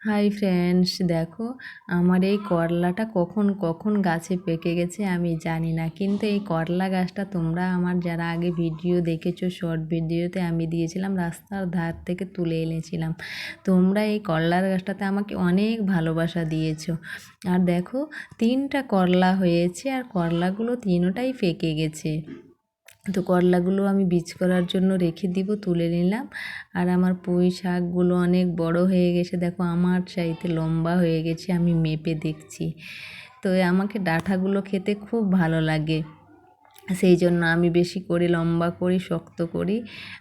Hi friends, দেখো আমার এই করলাটা কখন কখন গাছে পেকে গেছে আমি জানি না। কিন্তু এই করলা গাছটা তোমরা আমার যারা আগে ভিডিও দেখেছ শর্ট ভিডিওতে আমি দিয়েছিলাম, রাস্তার ধার থেকে তুলে এনেছিলাম। তোমরা এই করলার গাছটাতে আমাকে অনেক ভালোবাসা দিয়েছ। আর দেখো তিনটা করলা হয়েছে আর করলাগুলো তিনোটাই পেকে গেছে। তো করলাগুলো আমি বীজ করার জন্য রেখে দিব, তুলে নিলাম। আর আমার পুঁই শাকগুলো অনেক বড় হয়ে গেছে। দেখো, আমার চাইতে লম্বা হয়ে গেছে, আমি মেপে দেখছি। তো আমাকে ডাঁটাগুলো খেতে খুব ভালো লাগে। সেই জন্য আমি বেশি করে লম্বা করি, শক্ত করি।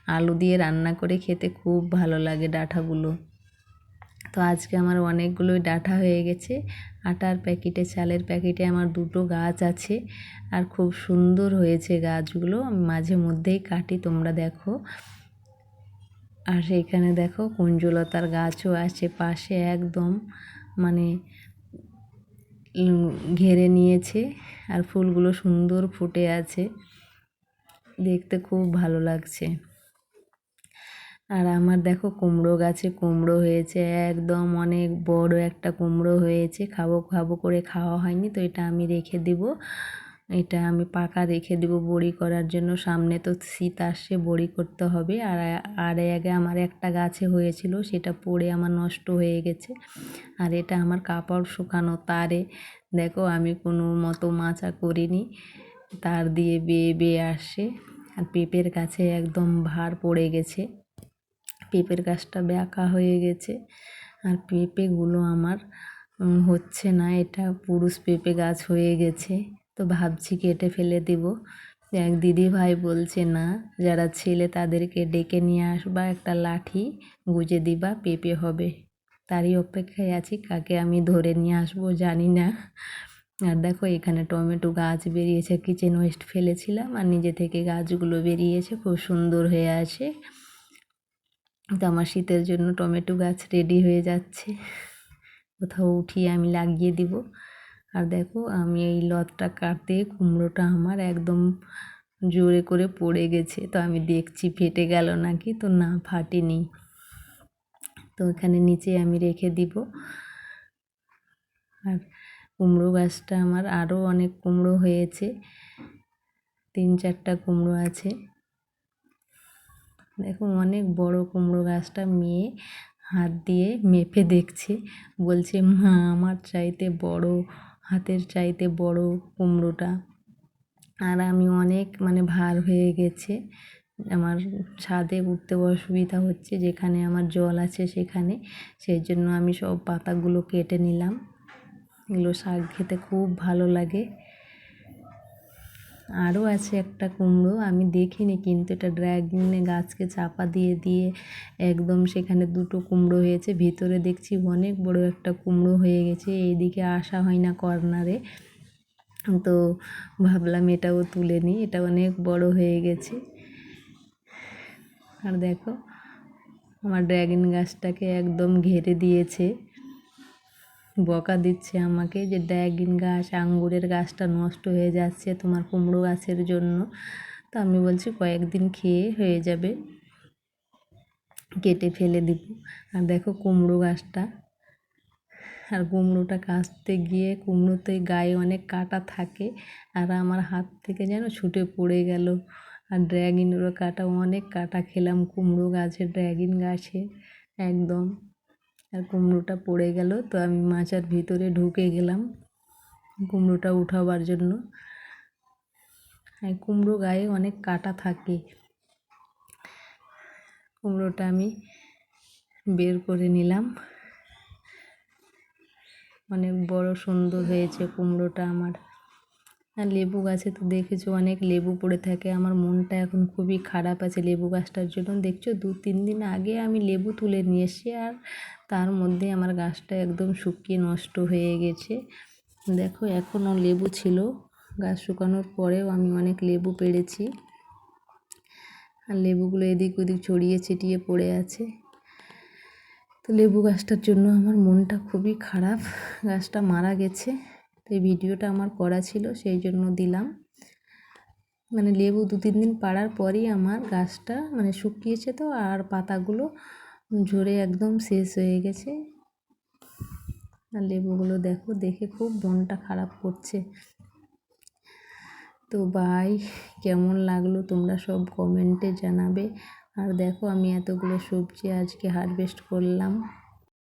আলু দিয়ে রান্না করে খেতে খুব ভালো লাগে ডাঁটাগুলো। তো আজকে আমার অনেকগুলোই ডাটা হয়ে গেছে। আটার প্যাকেটে, চালের প্যাকেটে আমার দুটো গাছ আছে আর খুব সুন্দর হয়েছে গাছগুলো। আমি মাঝে মধ্যেই কাটি, তোমরা দেখো। আর সেইখানে দেখো কুঞ্জলতার গাছও আছে পাশে একদম মানে ঘেরে নিয়েছে আর ফুলগুলো সুন্দর ফুটে আছে। দেখতে খুব ভালো লাগছে। আর আমার দেখো কুমড়ো গাছে কুমড়ো হয়েছে, একদম অনেক বড় একটা কুমড়ো হয়েছে। খাব খাব করে খাওয়া হয়নি, তো এটা আমি রেখে দিব। এটা আমি পাকা রেখে দিব বড়ি করার জন্য। সামনে তো শীত আসছে, বড়ি করতে হবে। আর আর আগে আমার একটা গাছে হয়েছিল, সেটা পড়ে আমার নষ্ট হয়ে গেছে। আর এটা আমার কাপড় শুকানো তারে। দেখো আমি কোনো মতো মাচা করিনি, তার দিয়ে বেয়ে বেয়ে আসে আর পেঁপের কাছে একদম ভার পড়ে গেছে। পেঁপের গাছটা ব্যাকা হয়ে গেছে। আর পেঁপেগুলো আমার হচ্ছে না, এটা পুরুষ পেঁপে গাছ হয়ে গেছে। তো ভাবছি কেটে ফেলে দেব। এক দিদি ভাই বলছে, না, যারা ছেলে তাদেরকে ডেকে নিয়ে আসবা, একটা লাঠি গুজে দিবা, পেঁপে হবে। তারই অপেক্ষায় আছি, কাকে আমি ধরে নিয়ে আসব জানি না। আর দেখো, এখানে টমেটো গাছ বেরিয়েছে কিচেন ওয়েস্ট ফেলেছিলাম, আর নিজে থেকে গাছগুলো বেরিয়েছে, খুব সুন্দর হয়ে আছে। তো আমার শীতের জন্য টমেটো গাছ রেডি হয়ে যাচ্ছে। কোথাও উঠিয়ে আমি লাগিয়ে দিব। আর দেখো, আমি এই লতটা কাটতে কুমড়োটা আমার একদম জোরে করে পড়ে গেছে। তো আমি দেখছি ফেটে গেল নাকি, তো না, ফাটেনি। তো এখানে নিচে আমি রেখে দিব। আর কুমড়ো গাছটা আমার আরও অনেক কুমড়ো হয়েছে। তিন চারটা কুমড়ো আছে। দেখো অনেক বড় কুমড়ো গাছটা মেয়ে হাত দিয়ে মেপে দেখছে। বলছে, মা, আমার চাইতে বড়, হাতের চাইতে বড় কুমড়োটা। আর আমি অনেক মানে ভার হয়ে গেছে। আমার ছাদে উঠতে অসুবিধা হচ্ছে, যেখানে আমার জল আছে সেখানে। সেই জন্য আমি সব পাতাগুলো কেটে নিলাম। এগুলো শাক খেতে খুব ভালো লাগে। আরও আছে একটা কুমড়ো, আমি দেখিনি কিন্তু এটা ড্র্যাগনে গাছকে চাপা দিয়ে দিয়ে একদম সেখানে দুটো কুমড়ো হয়েছে, ভিতরে দেখছি অনেক বড় একটা কুমড়ো হয়ে গেছে, এইদিকে আসা হয় না কর্নারে। তো ভাবলাম এটাও তুলে নিই, এটা অনেক বড় হয়ে গেছে। আর দেখো, আমার ড্র্যাগন গাছটাকে একদম ঘেরে দিয়েছে। বকা দিচ্ছে আমাকে যে ড্র্যাগন গাছ, আঙ্গুরের গাছটা নষ্ট হয়ে যাচ্ছে তোমার কুমড়ো গাছের জন্য। তো আমি বলছি কয়েকদিন খেয়ে হয়ে যাবে, কেটে ফেলে দিব। আর দেখো কুমড়ো গাছটা, আর কুমড়োটা কাচতে গিয়ে কুমড়োতে গায়ে অনেক কাটা থাকে, আর আমার হাত থেকে যেন ছুটে পড়ে গেল। আর ড্র্যাগনেরও কাটা, অনেক কাটা খেলাম কুমড়ো গাছে ড্র্যাগন গাছে, একদম। আর কুমড়োটা পড়ে গেল, তো আমি মাচার ভিতরে ঢুকে গেলাম কুমড়োটা উঠাবার জন্য। আর কুমড়ো গায়ে অনেক কাটা থাকে। কুমড়োটা আমি বের করে নিলাম। অনেক বড় সুন্দর হয়েছে কুমড়োটা আমার। আর লেবু গাছে তো দেখেছ অনেক লেবু পড়ে থাকে। আমার মনটা এখন খুবই খারাপ আছে লেবু গাছটার জন্য। দেখছ, দু তিন দিন আগে আমি লেবু তুলে নিয়ে এসছি আর তার মধ্যে আমার গাছটা একদম শুকিয়ে নষ্ট হয়ে গেছে। দেখো, এখনও লেবু ছিল। গাছ শুকানোর পরেও আমি অনেক লেবু পেড়েছি। আর লেবুগুলো এদিক ওদিক ছড়িয়ে ছিটিয়ে পড়ে আছে। তো লেবু গাছটার জন্য আমার মনটা খুবই খারাপ। গাছটা মারা গেছে। তো এই ভিডিওটা আমার করা ছিল, সেই জন্য দিলাম। মানে লেবু দু তিন দিন পাড়ার পরই আমার গাছটা মানে শুকিয়েছে তো, আর পাতাগুলো ঝরে একদম শেষ হয়ে গেছে। আর লেবুগুলো দেখো, দেখে খুব মনটা খারাপ করছে। তো বাই কেমন লাগল তোমরা সব কমেন্টে জানাবে। আর দেখো আমি এতগুলো সবজি আজকে হারভেস্ট করলাম।